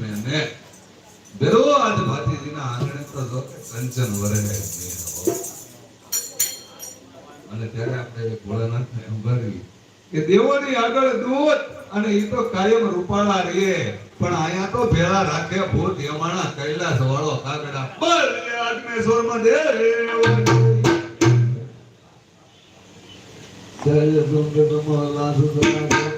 મેને બેરો આજ ભાતીજીના આંગણે કંચન વરે અને ત્યારે આપણે ભોળાનાથને ઉભારી કે દેવોની આગળ દૂત અને એ તો કાયમ રૂપાળા રે પણ અહીંયા તો ભેળા રાખે ભૂત યમાણા કૈલાસ વાળો કાગડા બળ આગ્નેશ્વરમાં દેવ જય સુંદર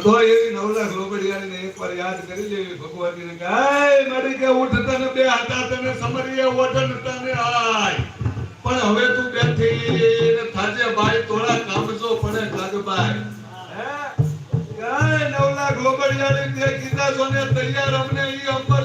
તો એવી નવલાખ રોકડિયાને એકવાર યાદ કરી લેવી ભગવતીને કે આય મારી કે ઉઠતા ને બે હતા, તને સમરીએ ઓઢન ને આય પણ હવે તું બેઠી ને થાજે ભાઈ તોળા કામજો પડે કાગબાઈ હે? આય નવલાખ રોકડિયાને તે કીધા સોને તૈયાર અમને ઈ અંબર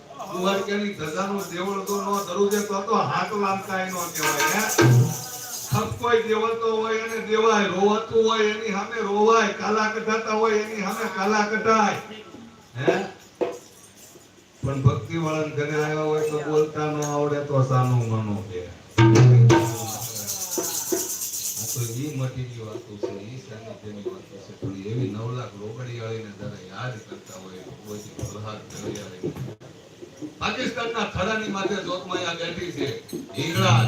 કુવારકેની ધજાનું દેવળ નો દરુજે તો તો હાથ કાંઈ નો કહેવાય, હે? કોઈ દેવતો હોય અને દેવાય, રોવાતું હોય એની સામે રોવાય કાલા કઢાતા હોય એની સામે કાલા કઢાય હે? પણ ભક્તિ વાળા ઘરે આવ્યા હોય તો બોલતા ન આવડે તો સાનું માનો કે. તો ઈ મટીની છે પણ એવી નવ લાખ રોકડીયાળીને જરા યાદ કરતા હોય પાકિસ્તાનના થડાની માથે જોતમાયા બેઠી છે. હિંગળા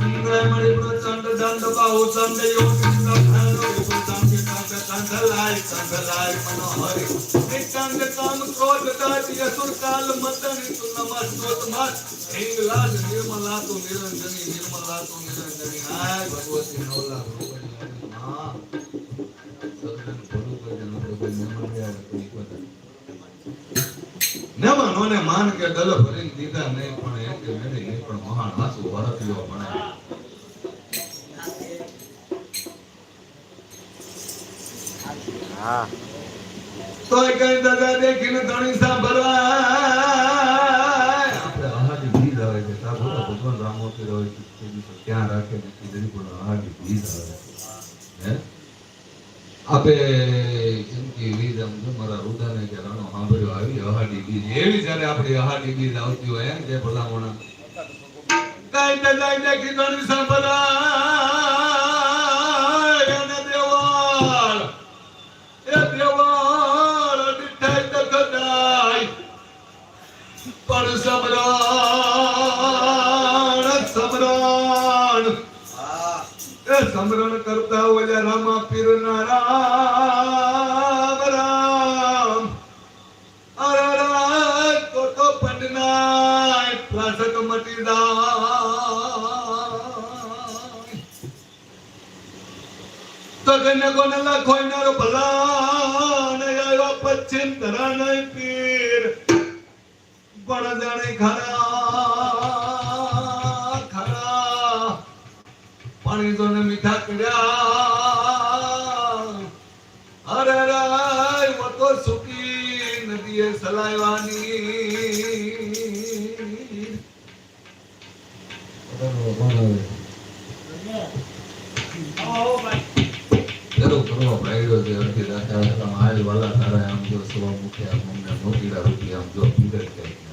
હિંગળા મળી પ્રચંડ દંડ બાહુ ચંડ યોગ કંધલાય કંધલાય મનોહરી. નિકાંત કામ, ક્રોધ દાચ અસુર કાલ મદન તુ નમસ્તોત મત. હિંગળા નિર્મલા તુ નિરંજની, નિર્મલા તુ નિરંજની. હાય ભગવતી નવલા ભગવતી હા નમનોને માન કે દલ ભરીને દીધા નહીં પણ એક કે મેળી નહીં પણ મહાન હાસુ ભારતીયો ભણે હા. તો એ કઈ દાદા દેખીને ધણી સાંભળવાય. આપણે આહાડી બીજ આવે છે. તા બોલો ભગવાન રામોતી હોય છે. ક્યાં રાખે ને કીધું પણ આવે હે? આપે કે આમ મારા રુદાને કે રાણો સાંભળ્યો આવી અહાડી બીજ એવી જ્યારે આપણી અહાડી બીજ આવતી હોય એમ જે ભલામણા. કઈ દાદા દેખી ધણી સાંભળાય અને દેવાળ એ દેવાળ દીઠાઈ દખડાઈ પણ સમરણ સમરણ એ સમરણ કરતા ઓલા રામા પીર રામ રામ અરે રામ તો તો પંડનાય પ્લાસક મટી જાય. તો કને કોને લાખો નારો પીર. પણ ખરા ખરા. ને મીઠા કર્યા અરે રાય વો તો સુકી નદીએ સલાયવાની. જરૂર કરવો પડ્યો છે અડધી રાતે આવે તો આજ વાલા તારા આમ જો સવા મુખે આમ અમને નોકીડા રૂપિયા આમ જો પીડર કે જો મારું પાણી